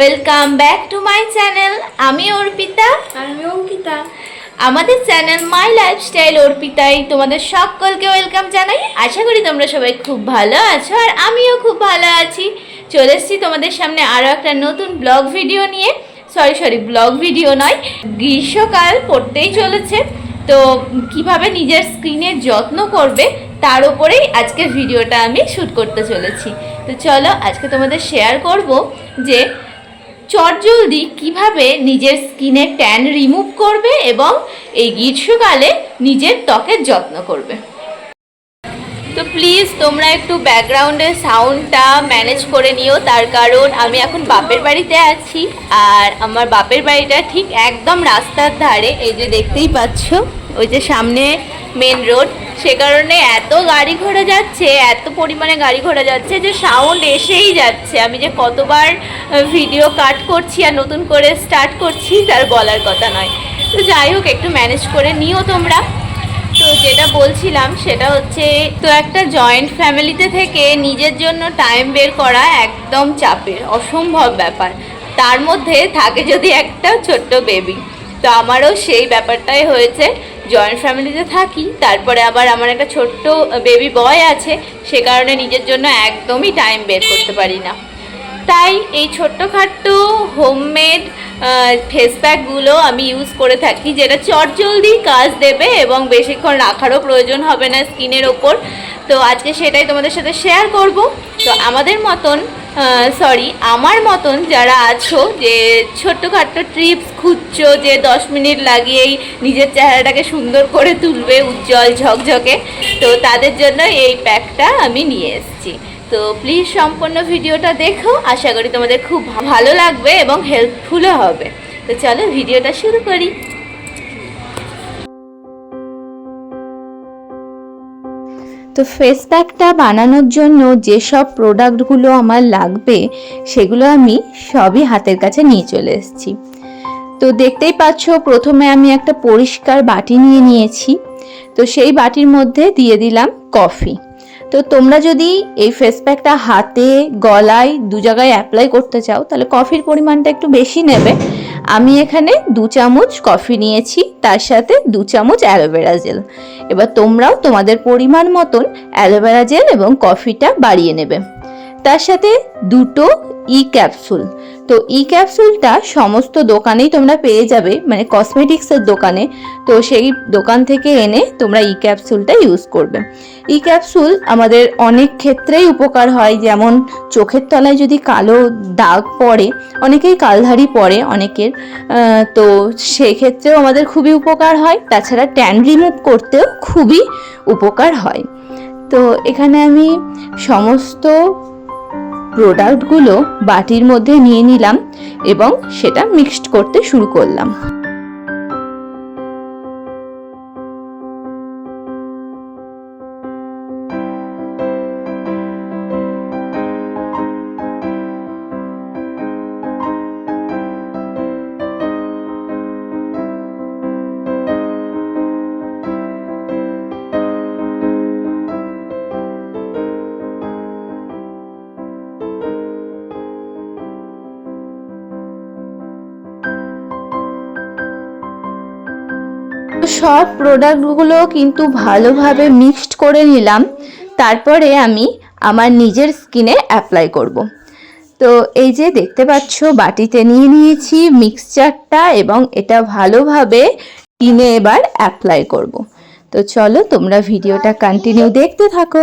Welcome back to my channel আমি অর্পিতা। আমি অঙ্কিতা। আমাদের চ্যানেল মাই লাইফস্টাইল অর্পিতাই তোমাদের সকলকে ওয়েলকাম জানাই। আশা করি তোমরা সবাই খুব ভালো আছো আর আমিও খুব ভালো আছি। চলে এসেছি তোমাদের সামনে আরও একটা নতুন ব্লগ ভিডিও নিয়ে। সরি সরি ব্লগ ভিডিও নয় গ্রীষ্মকাল পড়তেই চলেছে। তো কীভাবে নিজের স্ক্রিনের যত্ন করবে তার উপরেই আজকের ভিডিওটা আমি শ্যুট করতে চলেছি। তো চলো আজকে তোমাদের শেয়ার করব যে চটজলদি কীভাবে নিজের স্কিনে ট্যান রিমুভ করবে এবং এই গ্রীষ্মকালে নিজের ত্বকের যত্ন করবে? তো প্লিজ তোমরা একটু ব্যাকগ্রাউন্ডের সাউন্ডটা ম্যানেজ করে নিও, তার কারণ আমি এখন বাপের বাড়িতে আছি আর আমার বাপের বাড়িটা ঠিক একদম রাস্তার ধারে, এই যে দেখতেই পাচ্ছ। ওই যে সামনে মেন রোড সে কারণে এত গাড়ি ঘোড়া যাচ্ছে, এত পরিমাণে গাড়ি ঘোড়া যাচ্ছে যে সাউন্ড এসেই যাচ্ছে। আমি যে কতবার ভিডিও কাট করছি আর নতুন করে স্টার্ট করছি, তার বলার কথা নয়। তো যাই হোক, একটু ম্যানেজ করে নিও তোমরা। তো যেটা বলছিলাম, সেটা হচ্ছে, তো একটা জয়েন্ট ফ্যামিলিতে থেকে নিজের জন্য টাইম বের করা একদম চাপের, অসম্ভব ব্যাপার। তার মধ্যে থাকে যদি একটা ছোট্ট বেবি তো আমারও সেই ব্যাপারটাই হয়েছে। জয়েন্ট ফ্যামিলিতে থাকি, তারপরে আবার আমার একটা ছোট্ট বেবি বয় আছে, সে কারণে নিজের জন্য একদমই টাইম বের করতে পারি না। তাই এই ছোট্টখাট্টো হোমমেড ফেস প্যাকগুলো আমি ইউজ করে থাকি, যেটা চটজলদি কাজ দেবে এবং বেশিক্ষণ রাখারও প্রয়োজন হবে না স্কিনের ওপর। তো আজকে সেটাই তোমাদের সাথে শেয়ার করব। তো আমাদের মতন সরি আমার মতন যারা আছো, যে ছোট্টখাট্টো ট্রিপস খুঁজছো, যে দশ মিনিট লাগিয়েই নিজের চেহারাটাকে সুন্দর করে তুলবে উজ্জ্বল ঝকঝকে, তো তাদের জন্য এই প্যাকটা আমি নিয়ে এসেছি। তো প্লিজ সম্পূর্ণ ভিডিওটা দেখো, আশা করি তোমাদের খুব ভালো লাগবে এবং হেল্পফুলও হবে। তো চলো ভিডিওটা শুরু করি। তো ফেস প্যাকটা বানানোর জন্য যেসব প্রোডাক্টগুলো আমার লাগবে, সেগুলো আমি সবই হাতের কাছে নিয়ে চলে এসেছি। তো দেখতেই পাচ্ছ, প্রথমে আমি একটা পরিষ্কার বাটি নিয়ে নিয়েছি। তো সেই বাটির মধ্যে দিয়ে দিলাম কফি তো তোমরা যদি এই ফেস প্যাকটা হাতে, গলায়, দু জায়গায় অ্যাপ্লাই করতে চাও, তাহলে কফির পরিমাণটা একটু বেশি নেবে। আমি এখানে দু চামচ কফি নিয়েছি, তার সাথে দু চামচ অ্যালোভেরা জেল। এবার তোমরাও তোমাদের পরিমাণ মতন অ্যালোভেরা জেল এবং কফিটা বাড়িয়ে নেবে। তার সাথে দুটো ই ক্যাপসুল তো ই ক্যাপসুলটা সমস্ত দোকানেই তোমরা পেয়ে যাবে মানে কসমেটিক্সের দোকানে। তো সেই দোকান থেকে এনে তোমরা ই ক্যাপসুলটা ইউজ করবে। ই ক্যাপসুল আমাদের অনেক ক্ষেত্রেই উপকার হয়, যেমন চোখের তলায় যদি কালো দাগ পড়ে, অনেকেই কালধারি পড়ে অনেকের তো সেক্ষেত্রেও আমাদের খুবই উপকার হয়। তাছাড়া ট্যান রিমুভ করতেও খুবই উপকার হয়। তো এখানে আমি সমস্ত প্রোডাক্টগুলো বাটির মধ্যে নিয়ে নিলাম এবং সেটা মিক্সড করতে শুরু করলাম। সব প্রোডাক্টগুলো কিন্তু ভালোভাবে মিক্সড করে নিলাম তারপরে আমি আমার নিজের স্কিনে অ্যাপ্লাই করব। তো এই যে দেখতে পাচ্ছ, বাটিতে নিয়ে নিয়েছি মিক্সচারটা এবং এটা ভালোভাবে স্কিনে এবার অ্যাপ্লাই করব। তো চলো তোমরা ভিডিওটা কন্টিনিউ দেখতে থাকো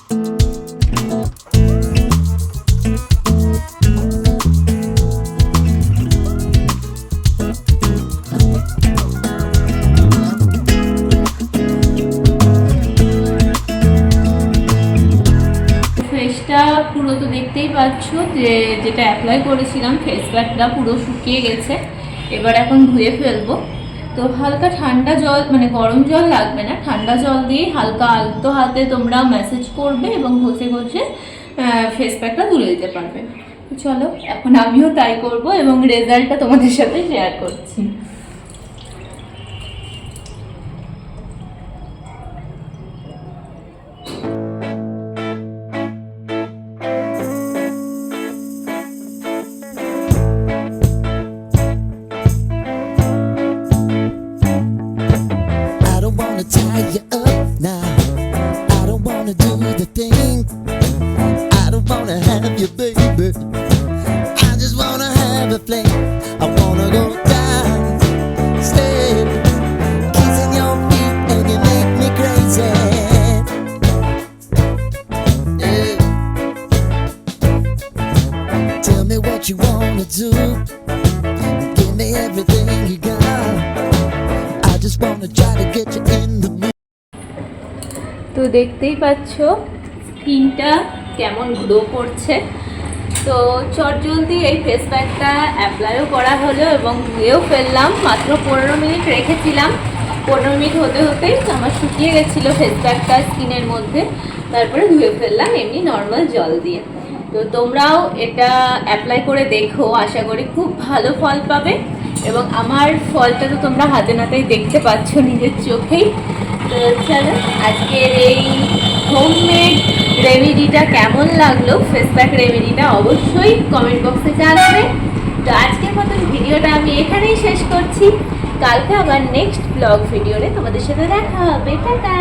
ফেসটা পুরো তো দেখতেই পাচ্ছ যে যেটা অ্যাপ্লাই করেছিলাম ফেস প্যাকটা পুরো শুকিয়ে গেছে। এবার এখন ধুয়ে ফেলব। তো হালকা ঠান্ডা জল মানে গরম জল লাগবে না, ঠান্ডা জল দিয়ে হালকা আলতো হাতে তোমরা ম্যাসেজ করবে এবং ঘষে ঘষে ফেস প্যাকটা তুলে দিতে পারবে। চলো, এখন আমিও তাই করব এবং রেজাল্টটা তোমাদের সাথে শেয়ার করছি। Do. Give me everything you got. I just wanna try to get you in the mood. তো দেখতেই পাচ্ছ, স্কিনটা কেমন গ্লো করছে তো চটজলদি এই ফেস প্যাকটা অ্যাপ্লাইও করা হলো এবং ধুয়েও ফেললাম মাত্র পনেরো মিনিট রেখেছিলাম পনেরো মিনিট হতে হতেই আমার শুকিয়ে গেছিল ফেস প্যাকটা স্কিনের মধ্যে তারপরে ধুয়ে ফেললাম এমনি নর্মাল জল দিয়ে তো তোমরাও এটা অ্যাপ্লাই করে দেখো, আশা করি খুব ভালো ফল পাবে। এবং আমার ফলটা তো তোমরা হাতে নাতেই দেখতে পাচ্ছ নিজের চোখেই। তো চলো, আজকের এই হোমমেড রেমেডিটা কেমন লাগল? ফেস প্যাক রেমেডিটা অবশ্যই কমেন্ট বক্সে জানাবে। তো আজকের মতন ভিডিওটা আমি এখানেই শেষ করছি। কালকে আবার নেক্সট ব্লগ ভিডিওতে তোমাদের সাথে দেখা হবে। টাটা!